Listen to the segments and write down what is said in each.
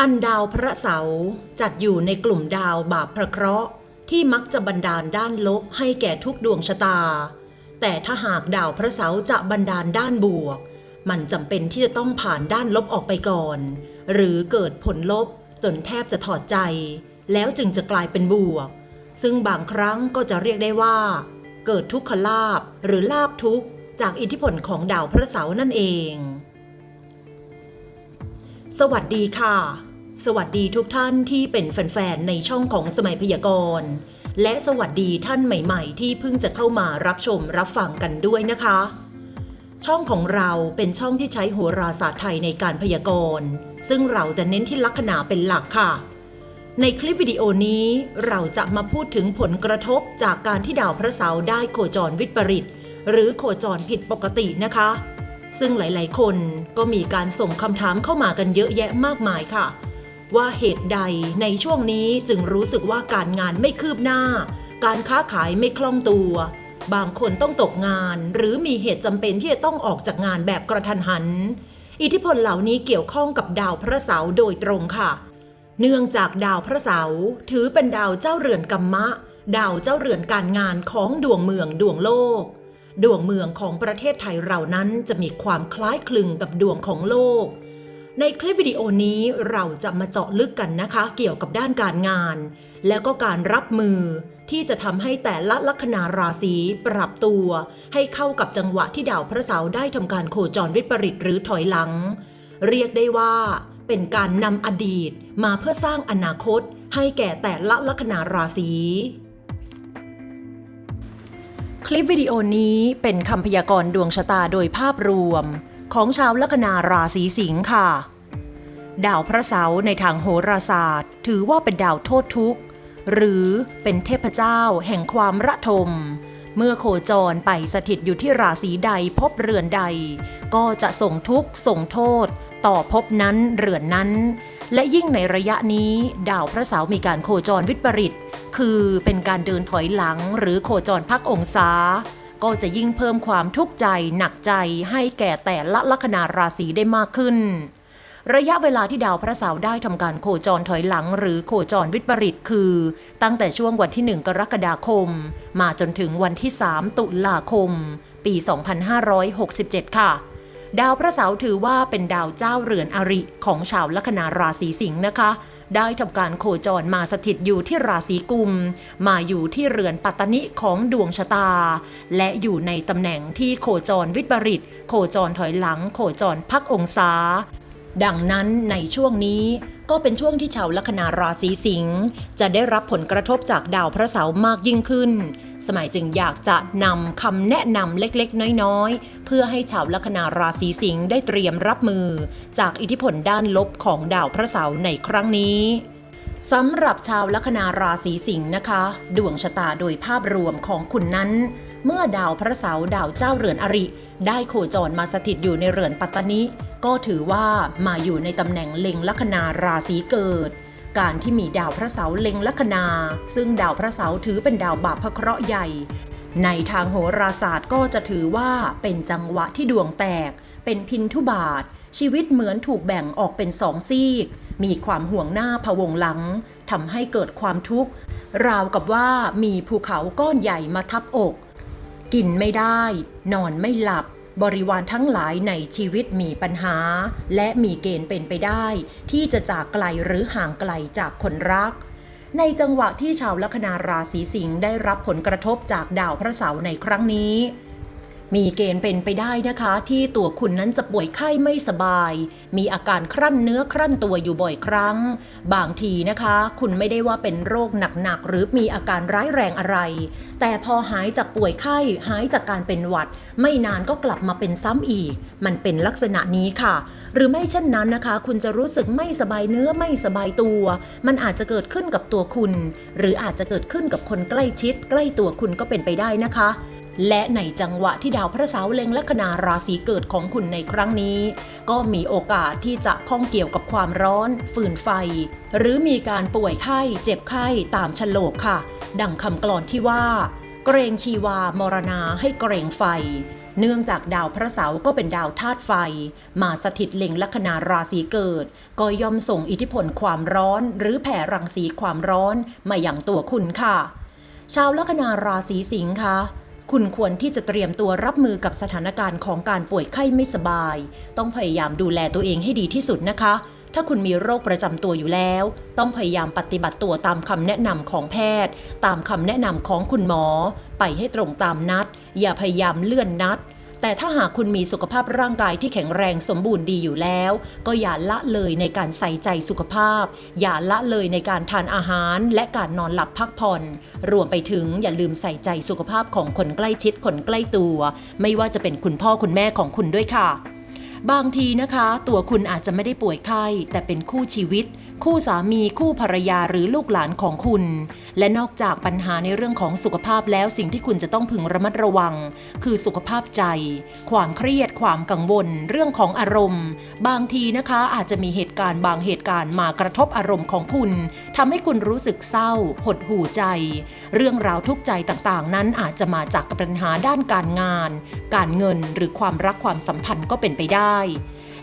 อันดาวพระเสาร์จัดอยู่ในกลุ่มดาวบาปพระเคราะห์ที่มักจะบันดาลด้านลบให้แก่ทุกดวงชะตา แต่ถ้าหากดาวพระเสาร์จะบันดาลด้านบวก มันจำเป็นที่จะต้องผ่านด้านลบออกไปก่อน หรือเกิดผลลบจนแทบจะถอดใจ แล้วจึงจะกลายเป็นบวก ซึ่งบางครั้งก็จะเรียกได้ว่า เกิดทุกขลาบหรือลาบทุกจากอิทธิพลของดาวพระเสาร์นั่นเอง สวัสดีค่ะ สวัสดีทุกท่านที่เป็นแฟนๆ ในช่องของสมัยพยากรณ์ และสวัสดีท่านใหม่ๆ ที่เพิ่งจะเข้ามารับชมรับฟังกันด้วยนะคะ ช่องของเราเป็นช่องที่ใช้โหราศาสตร์ไทยในการพยากรณ์ ซึ่งเราจะเน้นที่ลัคนาเป็นหลักค่ะ ในคลิปวิดีโอนี้เราจะมาพูดถึงผลกระทบจากการที่ดาวพระเสาร์ได้โคจรวิปริต หรือโคจรผิดปกตินะคะ ซึ่งหลายๆ คนก็มีการส่งคำถามเข้ามากันเยอะแยะมากมายค่ะ ว่าเหตุใดในช่วงนี้จึงรู้สึกว่าการงานไม่คืบหน้า การค้าขายไม่คล่องตัว บางคนต้องตกงาน หรือมีเหตุจำเป็นที่จะต้องออกจากงานแบบกระทันหัน อิทธิพลเหล่านี้เกี่ยวข้องกับดาวพระเสาร์โดยตรงค่ะ เนื่องจากดาวพระเสาร์ถือเป็นดาวเจ้าเรือนกัมมะ ดาวเจ้าเรือนการงานของดวงเมืองดวงโลก ดวงเมืองของประเทศไทยเรานั้นจะมีความคล้ายคลึงกับดวงของโลก ในคลิปวิดีโอนี้เราจะมาเจาะลึกกันนะคะ เกี่ยวกับด้านการงาน แล้วก็การรับมือ ที่จะทำให้แต่ละลัคนาราศีปรับตัว ให้เข้ากับจังหวะที่ดาวพระเสาร์ได้ทำการโคจรวิปริตหรือถอยหลัง เรียกได้ว่า เป็นการนำอดีตมาเพื่อสร้างอนาคต ให้แก่แต่ละลัคนาราศีคลิปวิดีโอนี้เป็นคำพยากรณ์ดวงชะตาโดยภาพรวม ของชาวลัคนาราศีสิงค์ค่ะ ดาวพระเสาร์ในทางโหราศาสตร์ ถือว่าเป็นดาวโทษทุกข์ หรือเป็นเทพเจ้าแห่งความระทม เมื่อโคจรไปสถิตอยู่ที่ราศีใดพบเรือนใด ก็จะส่งทุกข์ส่งโทษ ต่อภพนั้นเรือนนั้น และยิ่งในระยะนี้ดาวพระเสาร์มีการโคจรวิปริต คือเป็นการเดินถอยหลังหรือโคจรพักองศา ก็จะยิ่งเพิ่มความทุกข์ใจหนักใจให้แก่แต่ละลัคนาราศีได้มากขึ้น ระยะเวลาที่ดาวพระเสาร์ได้ทำการโคจรถอยหลัง หรือโคจรวิปริตคือ ตั้งแต่ช่วงวันที่ 1 กรกฎาคม มาจนถึงวันที่ 3 ตุลาคม ปี 2567 ค่ะดาวพระเสาร์ถือว่าเป็นดาวเจ้าเรือนอริของชาวลัคนาราศีสิงห์นะคะ ได้ทำการโคจรมาสถิตอยู่ที่ราศีกุม มาอยู่ที่เรือนปัตตนิของดวงชะตา และอยู่ในตำแหน่งที่โคจรวิปริต โคจรถอยหลัง โคจรพักองศา ดังนั้นในช่วงนี้ก็เป็นช่วงที่ชาวลัคนาราศีสิงห์จะได้รับผลกระทบจากดาวพระเสาร์มากยิ่งขึ้น สมัยจึงอยากจะนำคำแนะนำเล็กๆ น้อยๆ เพื่อให้ชาวลัคนาราศีสิงห์ได้เตรียมรับมือ จากอิทธิพลด้านลบของดาวพระเสาร์ในครั้งนี้ สำหรับชาวลัคนาราศีสิงห์นะคะ ดวงชะตาโดยภาพรวมของคุณนั้น เมื่อดาวพระเสาร์ดาวเจ้าเรือนอริ ได้โคจรมาสถิตอยู่ในเรือนปัตตนิ ก็ถือว่ามาอยู่ในตำแหน่งเล็งลัคนาราศีเกิด การที่มีดาวพระเสาร์เล็งลัคนา ซึ่งดาวพระเสาร์ถือเป็นดาวบาปพระเคราะห์ใหญ่ในทางโหราศาสตร์ก็จะถือว่าเป็นจังหวะที่ดวงแตก เป็นพินทุบาท ชีวิตเหมือนถูกแบ่งออกเป็นสองซีก มีความห่วงหน้าพวงหลังทำให้เกิดความทุกข์ ราวกับว่ามีภูเขาก้อนใหญ่มาทับอก กินไม่ได้ นอนไม่หลับบริวารทั้งหลายในชีวิตมีปัญหา และมีเกณฑ์เป็นไปได้ ที่จะจากไกลหรือห่างไกลจากคนรัก ในจังหวะที่ชาวลัคนาราศีสิงห์ได้รับผลกระทบจากดาวพระเสาร์ในครั้งนี้ มีเกณฑ์เป็นไปได้นะคะ ที่ตัวคุณนั้นจะป่วยไข้ไม่สบาย มีอาการครั่นเนื้อครั่นตัวอยู่บ่อยครั้ง บางทีนะคะ คุณไม่ได้ว่าเป็นโรคหนักๆหรือมีอาการร้ายแรงอะไร แต่พอหายจากป่วยไข้หายจากการเป็นหวัด ไม่นานก็กลับมาเป็นซ้ำอีก มันเป็นลักษณะนี้ค่ะ หรือไม่เช่นนั้นนะคะ คุณจะรู้สึกไม่สบายเนื้อไม่สบายตัว มันอาจจะเกิดขึ้นกับตัวคุณ หรืออาจจะเกิดขึ้นกับคนใกล้ชิด ใกล้ตัวคุณก็เป็นไปได้นะคะ และในจังหวะที่ดาวพระเสาร์เล็งลัคนาราศีเกิดของคุณในครั้งนี้ ก็มีโอกาสที่จะข้องเกี่ยวกับความร้อนฟืนไฟ หรือมีการป่วยไข้เจ็บไข้ตามฉลกค่ะ ดังคำกลอนที่ว่า เกรงชีวามรณาให้เกรงไฟ เนื่องจากดาวพระเสาร์ก็เป็นดาวธาตุไฟ มาสถิตเล็งลัคนาราศีเกิด ก็ย่อมส่งอิทธิพลความร้อน หรือแผ่รังสีความร้อนมาอย่างตัวคุณค่ะ ชาวลัคนาราศีสิงค์คะ คุณควรที่จะเตรียมตัวรับมือกับสถานการณ์ของการป่วยไข้ไม่สบาย ต้องพยายามดูแลตัวเองให้ดีที่สุดนะคะ ถ้าคุณมีโรคประจำตัวอยู่แล้ว ต้องพยายามปฏิบัติตัวตามคำแนะนำของแพทย์ ตามคำแนะนำของคุณหมอ ไปให้ตรงตามนัด อย่าพยายามเลื่อนนัด แต่ถ้าหากคุณมีสุขภาพร่างกายที่แข็งแรงสมบูรณ์ดีอยู่แล้ว ก็อย่าละเลยในการใส่ใจสุขภาพ อย่าละเลยในการทานอาหาร และการนอนหลับพักผ่อน รวมไปถึงอย่าลืมใส่ใจสุขภาพของคนใกล้ชิดคนใกล้ตัว ไม่ว่าจะเป็นคุณพ่อคุณแม่ของคุณด้วยค่ะบางทีนะคะ ตัวคุณอาจจะไม่ได้ป่วยไข้แต่เป็นคู่ชีวิต คู่สามีคู่ภรรยาหรือลูกหลานของคุณ และนอกจากปัญหาในเรื่องของสุขภาพแล้วสิ่งที่คุณจะต้องพึงระมัดระวัง คือสุขภาพใจ ความเครียด ความกังวล เรื่องของอารมณ์ บางทีนะคะอาจจะมีเหตุการณ์บางเหตุการณ์มากระทบอารมณ์ของคุณทำให้คุณรู้สึกเศร้า หดหู่ใจ เรื่องราวทุกข์ใจต่างๆ นั้นอาจจะมาจากปัญหาด้านการงาน การเงินหรือความรักความสัมพันธ์ก็เป็นไปได้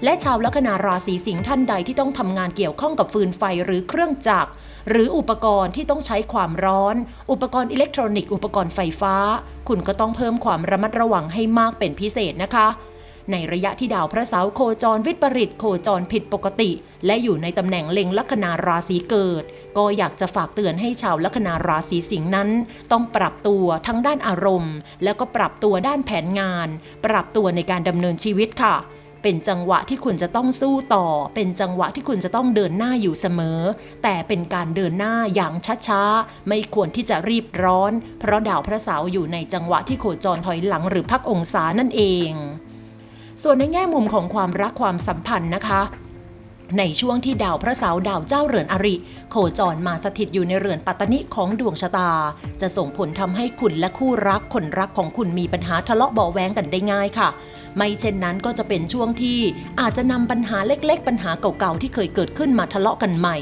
และชาวลัคนาราศีสิงห์ท่านใดที่ต้องทำงานเกี่ยวข้องกับฟืนไฟหรือเครื่องจักร หรืออุปกรณ์ที่ต้องใช้ความร้อน อุปกรณ์อิเล็กทรอนิกส์อุปกรณ์ไฟฟ้า คุณก็ต้องเพิ่มความระมัดระวังให้มากเป็นพิเศษนะคะ ในระยะที่ดาวพระเสาร์โคจรวิปริตโคจรผิดปกติ และอยู่ในตำแหน่งเล็งลัคนาราศีเกิดก็อยากจะฝากเตือนให้ชาวลัคนาราศีสิงห์นั้น ต้องปรับตัวทั้งด้านอารมณ์ แล้วก็ปรับตัวด้านแผนงาน ปรับตัวในการดำเนินชีวิตค่ะ เป็นจังหวะที่คุณจะต้องสู้ต่อ เป็นจังหวะที่คุณจะต้องเดินหน้าอยู่เสมอ แต่เป็นการเดินหน้าอย่างช้าๆ ไม่ควรที่จะรีบร้อน เพราะดาวพระเสาร์อยู่ในจังหวะที่โคจรถอยหลังหรือพักองศานั่นเอง ส่วนในแง่มุมของความรักความสัมพันธ์นะคะ ในช่วงที่ดาวพระเสาร์ดาวเจ้าเรือนอริ โคจรมาสถิตอยู่ในเรือนปัตตนิของดวงชะตา จะส่งผลทำให้คุณและคู่รักคนรักของคุณมีปัญหาทะเลาะเบาแวงกันได้ง่ายค่ะ ไม่เช่นนั้นก็จะเป็นช่วงที่อาจจะนำปัญหาเล็ก ๆ ปัญหาเก่าๆที่เคยเกิดขึ้นมาทะเลาะกันใหม่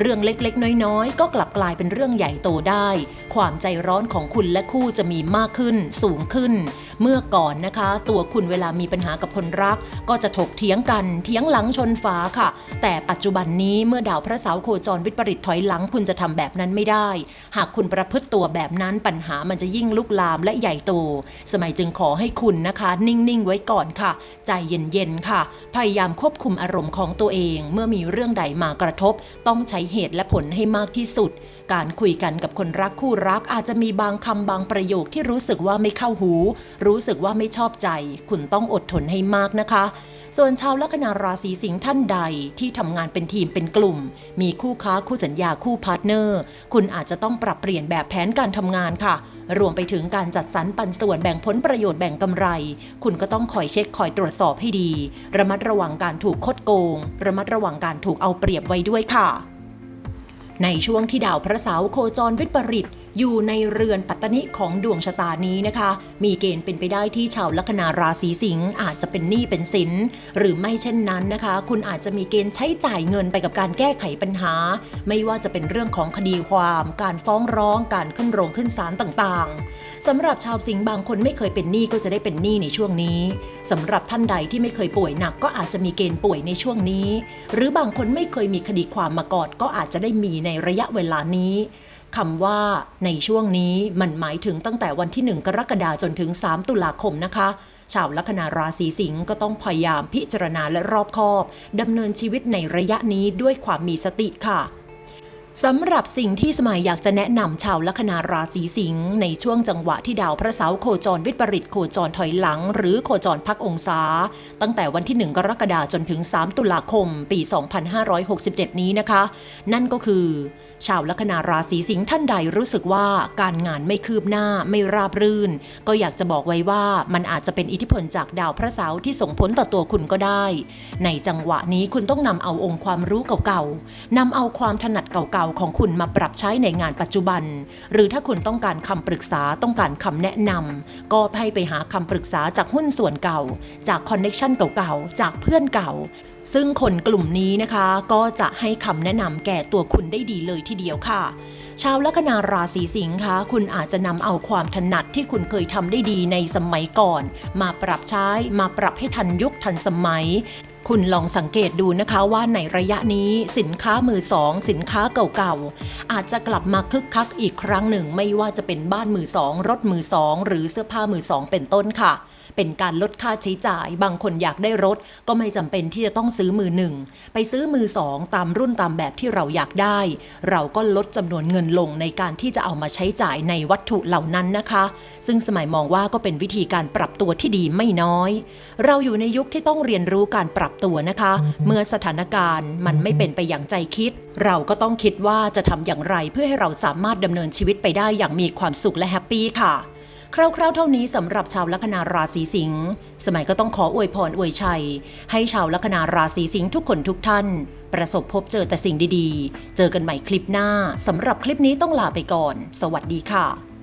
เรื่องเล็กๆ น้อยๆ ก็กลับกลายเป็นเรื่องใหญ่โตได้ ความใจร้อนของคุณและคู่จะมีมากขึ้น สูงขึ้น เมื่อก่อนนะคะ ตัวคุณเวลามีปัญหากับคนรัก ก็จะถกเถียงกันเถียงหลังชนฝาค่ะแต่ปัจจุบันนี้เมื่อดาวพระเสาร์โคจรวิปริตถอยหลังคุณจะทำแบบนั้นไม่ได้ หากคุณประพฤติตัวแบบนั้นปัญหามันจะยิ่งลุกลามและใหญ่โต สมัยจึงขอให้คุณนะคะ นิ่ง ๆ ไว้ก่อนค่ะ ใจเย็น ๆ ค่ะ พยายามควบคุมอารมณ์ของตัวเอง เมื่อมีเรื่องใดมากระทบ ต้องใช้เหตุและผลให้มากที่สุด การคุยกันกับคนรักคู่รักอาจจะมีบางคำบางประโยคที่รู้สึกว่าไม่เข้าหู รู้สึกว่าไม่ชอบใจ คุณต้องอดทนให้มากนะคะ ส่วนชาวลัคนาราศีสิงห์ท่านใดที่ทำงานเป็นทีมเป็นกลุ่ม มีคู่ค้าคู่สัญญาคู่พาร์ทเนอร์ คุณอาจจะต้องปรับเปลี่ยนแบบแผนการทำงานค่ะ รวมไปถึงการจัดสรรปันส่วนแบ่งผลประโยชน์แบ่งกำไร คุณก็ต้องคอยเช็คคอยตรวจสอบให้ดี ระมัดระวังการถูกคดโกง ระมัดระวังการถูกเอาเปรียบไว้ด้วยค่ะ ในช่วงที่ดาวพระเสาร์โคจรวิปริต อยู่ในเรือนปัตตนิของดวงชะตานี้นะคะ มีเกณฑ์เป็นไปได้ที่ชาวลัคนาราศีสิงห์อาจจะเป็นหนี้เป็นสิน หรือไม่เช่นนั้นนะคะ คุณอาจจะมีเกณฑ์ใช้จ่ายเงินไปกับการแก้ไขปัญหา ไม่ว่าจะเป็นเรื่องของคดีความ การฟ้องร้อง การขึ้นโรงขึ้นศาลต่างๆสำหรับชาวสิงห์บางคนไม่เคยเป็นหนี้ก็จะได้เป็นหนี้ในช่วงนี้สำหรับท่านใดที่ไม่เคยป่วยหนักก็อาจจะมีเกณฑ์ป่วยในช่วงนี้ หรือบางคนไม่เคยมีคดีความมาก่อนก็อาจจะได้มีในระยะเวลานี้ คำว่าในช่วงนี้มันหมายถึงตั้งแต่วันที่ 1 กรกฎาคมจนถึง 3 ตุลาคมนะคะ ชาวลัคนาราศีสิงห์ก็ต้องพยายามพิจารณาและรอบคอบดำเนินชีวิตในระยะนี้ด้วยความมีสติค่ะ สำหรับสิ่งที่สมัยอยากจะแนะนำชาวลัคนาราศีสิงห์ในช่วงจังหวะที่ดาวพระเสาร์โคจรวิปริตโคจรถอยหลัง หรือโคจรพักองศา ตั้งแต่วันที่ 1 กรกฎาคมจนถึง 3 ตุลาคม ปี 2567 นี้นะคะ นั่นก็คือ ชาวลัคนาราศีสิงห์ท่านใดรู้สึกว่าการงานไม่คืบหน้าไม่ราบรื่น ก็อยากจะบอกไว้ว่ามันอาจจะเป็นอิทธิพลจากดาวพระเสาร์ที่ส่งผลต่อตัวคุณก็ได้ ในจังหวะนี้คุณต้องนำเอาองค์ความรู้เก่าๆนำเอาความถนัดเก่าๆของคุณมาปรับใช้ในงานปัจจุบัน หรือถ้าคุณต้องการคำปรึกษาต้องการคำแนะนำก็ให้ไปหาคำปรึกษาจากหุ้นส่วนเก่า จากคอนเน็ชันเก่าๆ จากเพื่อนเก่า ซึ่งคนกลุ่มนี้นะคะก็จะให้คำแนะนำแก่ตัวคุณได้ดีเลยทีเดียวค่ะ ชาวลัคนาราศีสิงค์คะคุณอาจจะนำเอาความถนัดที่คุณเคยทำได้ดีในสมัยก่อน มาปรับใช้มาปรับให้ทันยุคทันสมัยคุณลองสังเกตดูนะคะว่าในระยะนี้สินค้ามือสองสินค้าเก่า อาจจะกลับมาคึกคักอีกครั้งหนึ่ง ไม่ว่าจะเป็นบ้านมือสองรถมือสองหรือเสื้อผ้ามือสองเป็นต้นค่ะเป็นการลดค่าใช้จ่าย บางคนอยากได้รถ ก็ไม่จำเป็นที่จะต้องซื้อมือหนึ่งไปซื้อมือสองตามรุ่นตามแบบที่เราอยากได้ เราก็ลดจำนวนเงินลงในการที่จะเอามาใช้จ่ายในวัตถุเหล่านั้นนะคะ ซึ่งสมัยมองว่าก็เป็นวิธีการปรับตัวที่ดีไม่น้อย เราอยู่ในยุคที่ต้องเรียนรู้การปรับตัวนะคะ เมื่อสถานการณ์มันไม่เป็นไปอย่างใจคิด เราก็ต้องคิดว่าจะทำอย่างไรเพื่อให้เราสามารถดำเนินชีวิตไปได้อย่างมีความสุขและแฮปปี้ค่ะ คร่าวๆเท่านี้สำหรับชาวลัคนาราศีสิงห์สมัยก็ต้องขออวยพรอวยชัย ให้ชาวลัคนาราศีสิงห์ทุกคนทุกท่าน ประสบพบเจอแต่สิ่งดีๆ เจอกันใหม่คลิปหน้าสำหรับคลิปนี้ต้องลาไปก่อน สวัสดีค่ะ